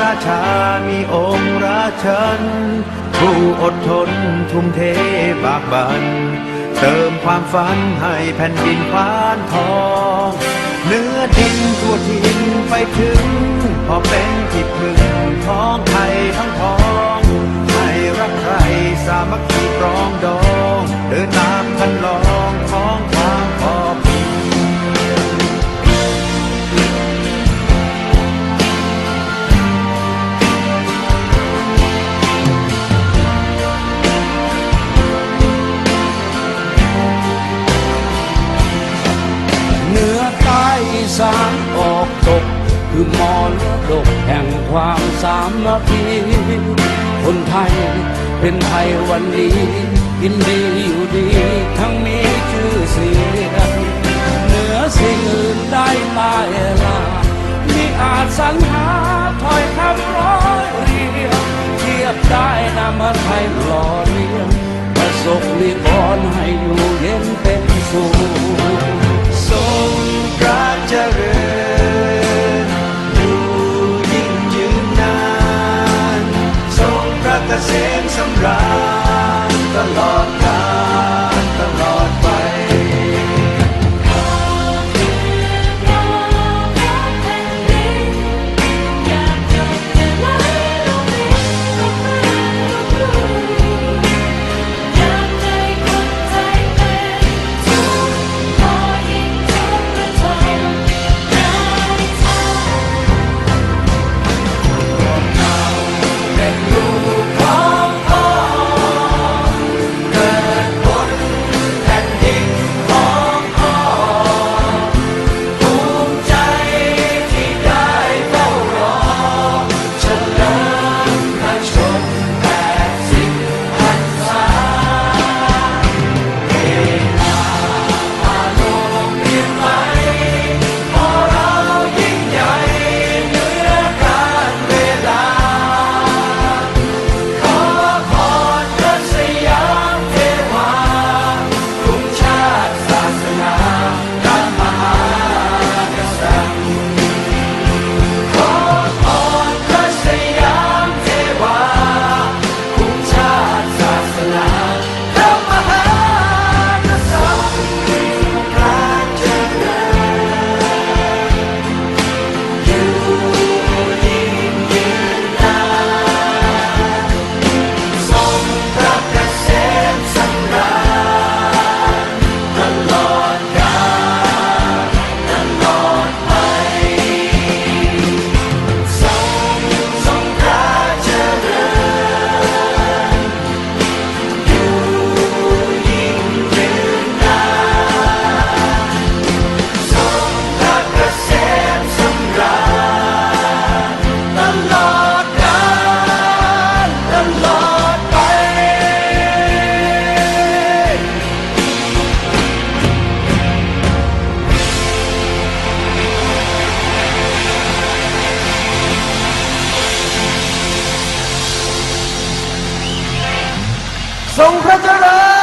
ราชา มีองค์ราชัน ผู้อดทนทุ่มเทบากบัน เติมความฝันให้แผ่นดินควานทอง เนื้อดินทั่วทินไปถึง พอเป็นที่พึ่งของไทยทั้งทองให้รักใครสามัคคีปรองดอง เดินตามคันลองของความ คือมรดกแห่งความสามัคคีคนไทยเป็นไทยวันนี้กินดีอยู่ดีทั้งมีชื่อเสียงเหนือสิ่งอื่นได้ตายลามีอาจสรรหาถ้อยคำร้อยเรียงเทียบได้นามาไทยหล่อเลี้ยงประสบนิกรให้อยู่เย็นเป็นสุข ทร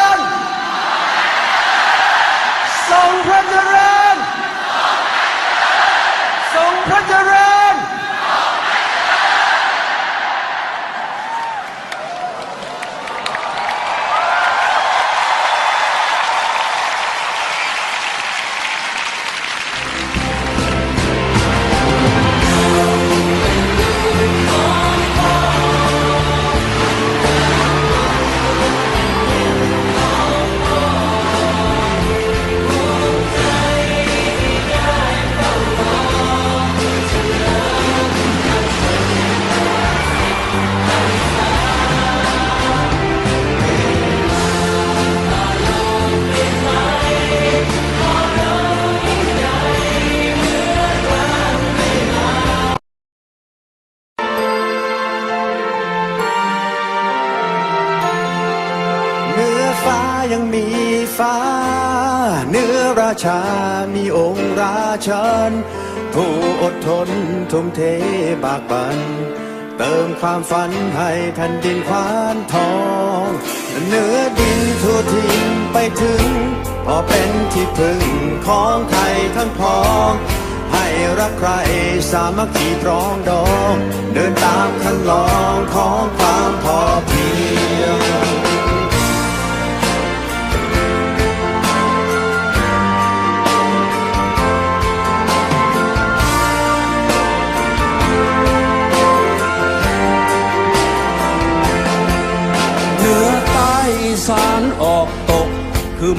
ชา มีองค์ราชันผู้อดทนทุ่มเทบากบัน เติมความฝันให้แผ่นดินควานทอง เนื้อดินทั่วทินไปถึง พอเป็นที่พึ่งของไทยทั้งพ้อง ให้รักใครสามัคคีปรองดอง เดินตามคันลองของความพอเพียง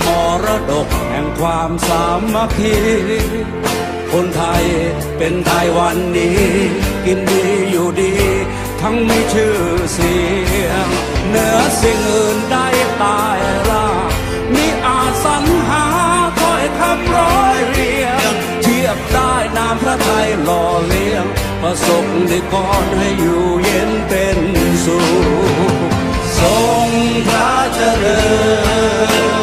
มรดกแห่งความสามัคคีคนไทยเป็นไทยวันนี้ กินดีอยู่ดี ทั้งมีชื่อเสียงเหนือสิ่งอื่นได้ตายล่ามีอาจสรรหาถ้อยคำร้อยเรียง เทียบได้นามพระไทยหล่อเลี้ยง ประสบนิกรให้อยู่เย็นเป็นสุขทรงพระเจริญ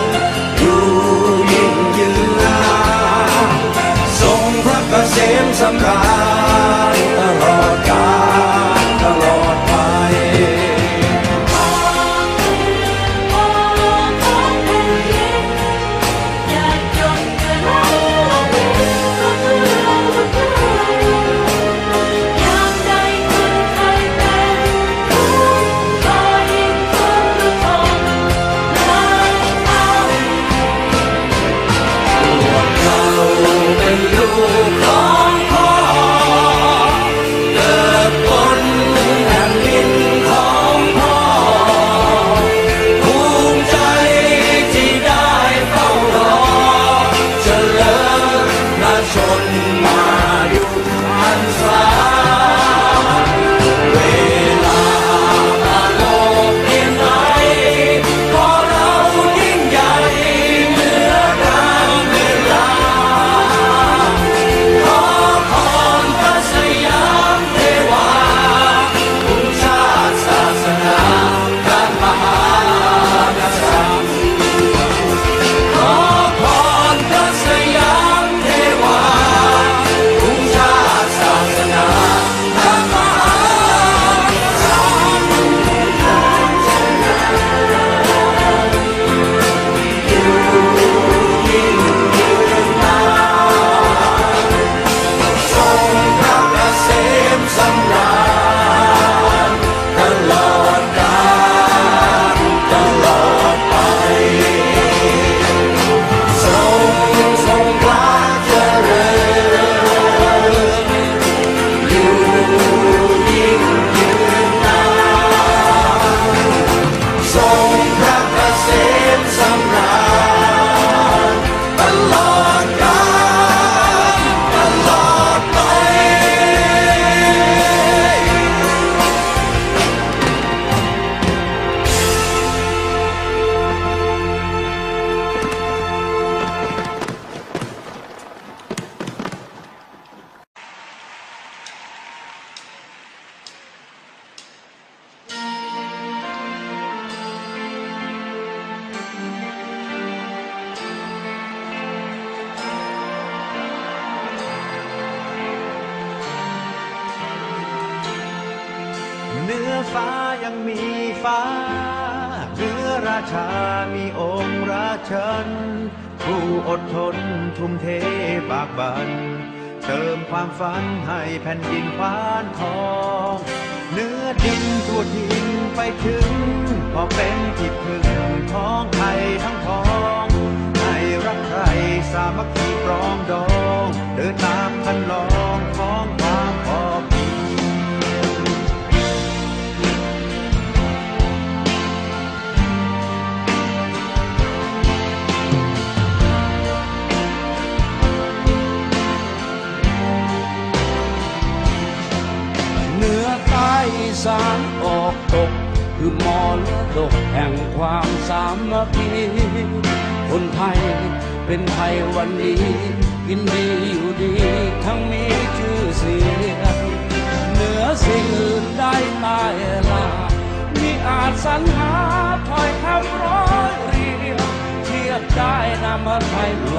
ฟ้ายังมีฟ้าเหนือราชามีองค์ราชัน ผู้อดทนทุ่มเทบากบันเติมความฝันให้แผ่นดินควานทองเหนื้อดินทั่วทินไปถึง พอเป็นที่พึ่งท้องไทยทั้งท้องให้รักใครสามัคคีปรองดอง เดินตามคันลองของ เป็นไทยวันนี้กินดีอยู่ดี ทั้งมีชื่อเสียงเหนือสิ่งอื่นได้ตายลามีอาจสรรหาถ้อยคำร้อยเรียงเทียบได้นำมไทยหล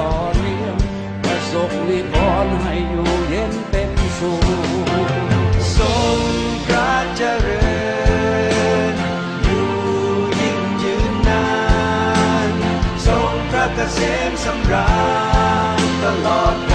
่อเลี้ย เสมสำราญตลอด